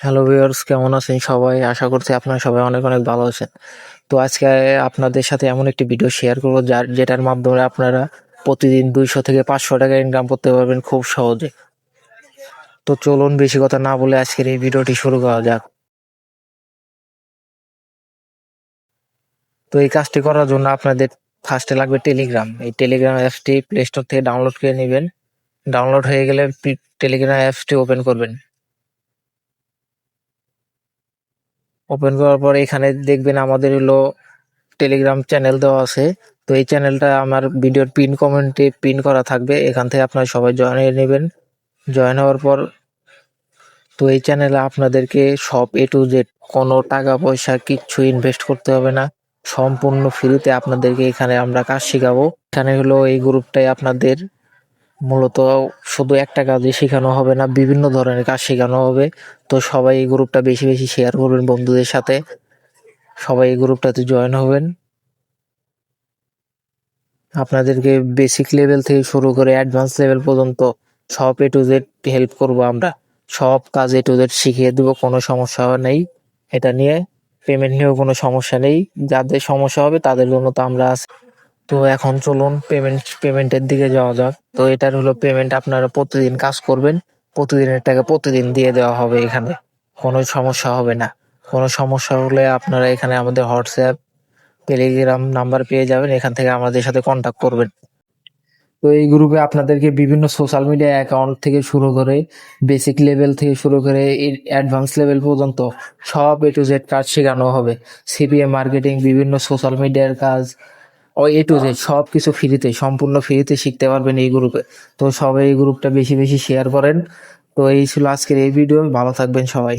Hello viewers কেমন আছেন সবাই? আশা করছি আপনারা সবাই অনেক অনেক ভালো আছেন। তো আজকে আপনাদের সাথে এমন একটি ভিডিও শেয়ার করব যার যেটার মাধ্যমে আপনারা প্রতিদিন দুইশো থেকে পাঁচশো টাকা ইনকাম করতে পারবেন খুব সহজে। তো চলুন, বেশি কথা না বলে আজকের এই ভিডিওটি শুরু করা যাক। তো এই কাজটি করার জন্য আপনাদের ফার্স্টে লাগবে টেলিগ্রাম এই টেলিগ্রাম অ্যাপসটি প্লে স্টোর থেকে ডাউনলোড করে নেবেন। ডাউনলোড হয়ে গেলে টেলিগ্রাম অ্যাপসটি ওপেন করবেন। ওপেন করার পর এখানে দেখবেন আমাদের হলো টেলিগ্রাম চ্যানেল দেওয়া আছে। তো এই চ্যানেলটা আমার ভিডিওর পিন কমেন্টে পিন করা থাকবে। এখান থেকে আপনারা সবাই জয়েন হয়ে নেবেন। জয়েন হওয়ার পর তো এই চ্যানেলে আপনাদেরকে সব এ টু জেড কোনো টাকা পয়সা কিচ্ছু ইনভেস্ট করতে হবে না। সম্পূর্ণ ফ্রিতে আপনাদেরকে এখানে আমরা কাজ শেখাবো। এখানে হলো এই গ্রুপটাই আপনাদের মূলত শুধু একটা কাজই শেখানো হবে না, বিভিন্ন ধরনের কাজ শেখানো হবে। তো সবাই এই গ্রুপটা বেশি বেশি শেয়ার করবেন বন্ধুদের সাথে। সবাই এই গ্রুপটাতে জয়েন হবেন। আপনাদেরকে বেসিক লেভেল থেকে শুরু করে অ্যাডভান্স লেভেল পর্যন্ত সব এ টু জেড হেল্প করব আমরা। সব কাজ এ টু জেড শিখিয়ে দেবো, কোনো সমস্যা নেই। এটা নিয়ে পেমেন্ট নিয়েও কোনো সমস্যা নেই। যাদের সমস্যা হবে তাদের জন্য তো আমরা আছি। তো এখন চলুন পেমেন্ট পেমেন্টের দিকে যাওয়া যাক। তো এটার হলো পেমেন্ট আপনারা প্রতিদিন কাজ করবেন, প্রতিদিনের টাকা প্রতিদিন দিয়ে দেওয়া হবে এখানে। কোনো সমস্যা হবে না। কোনো সমস্যা হলে আপনারা এখানে আমাদের হোয়াটসঅ্যাপ, টেলিগ্রাম নাম্বার পেয়ে যাবেন, এখান থেকে আমাদের সাথে কন্ট্যাক্ট করবেন। তো এই গ্রুপে আপনাদেরকে বিভিন্ন সোশ্যাল মিডিয়া অ্যাকাউন্ট থেকে শুরু করে বেসিক লেভেল থেকে শুরু করে অ্যাডভান্স লেভেল পর্যন্ত সব এ টু জেড কাজ শেখানো হবে। সিপিএম মার্কেটিং বিভিন্ন সোশ্যাল মিডিয়ার কাজ এ টু জেড সব কিছু ফ্রিতে সম্পূর্ণ ফ্রিতে শিখতে পারবেন এই গ্রুপে তো সবাই এই গ্রুপটা বেশি বেশি শেয়ার করেন। তো এই ছিল আজকের এই ভিডিও ভালো থাকবেন সবাই।